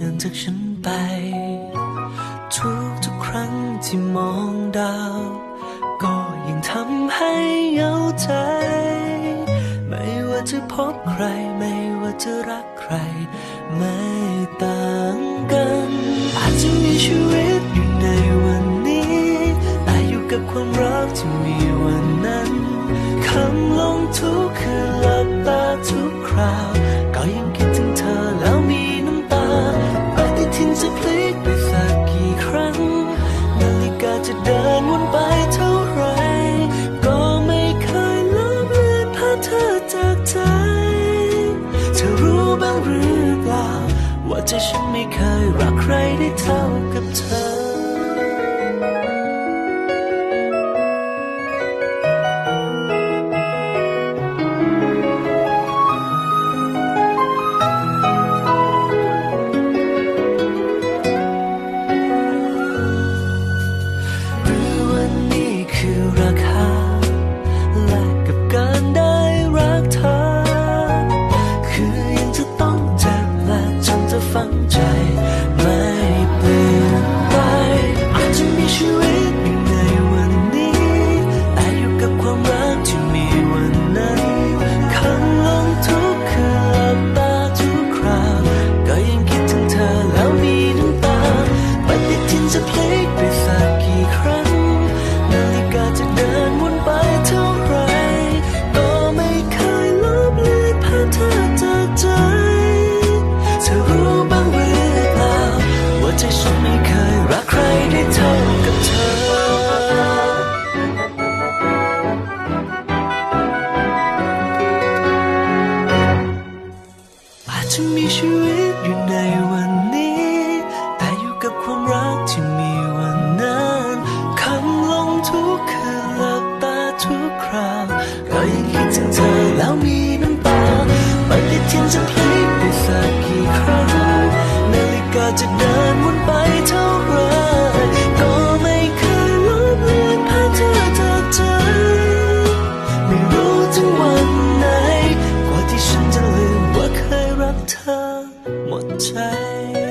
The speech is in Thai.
เดินจากฉันไป ทุกทุกครั้งที่มองดาว ก็ยังทำให้เหงาใจ ไม่ว่าจะพบใคร ไม่ว่าจะรักใคร ไม่ต่างกัน อาจจะมีชีวิตอยู่ในวันนี้ แต่อยู่กับความรักที่มีวันนั้น คำลงทุกคืนหลับตาทุกคราว เคยรักใครได้เท่ากับเธอ จะมีชีวิตอยู่ในวัน mais.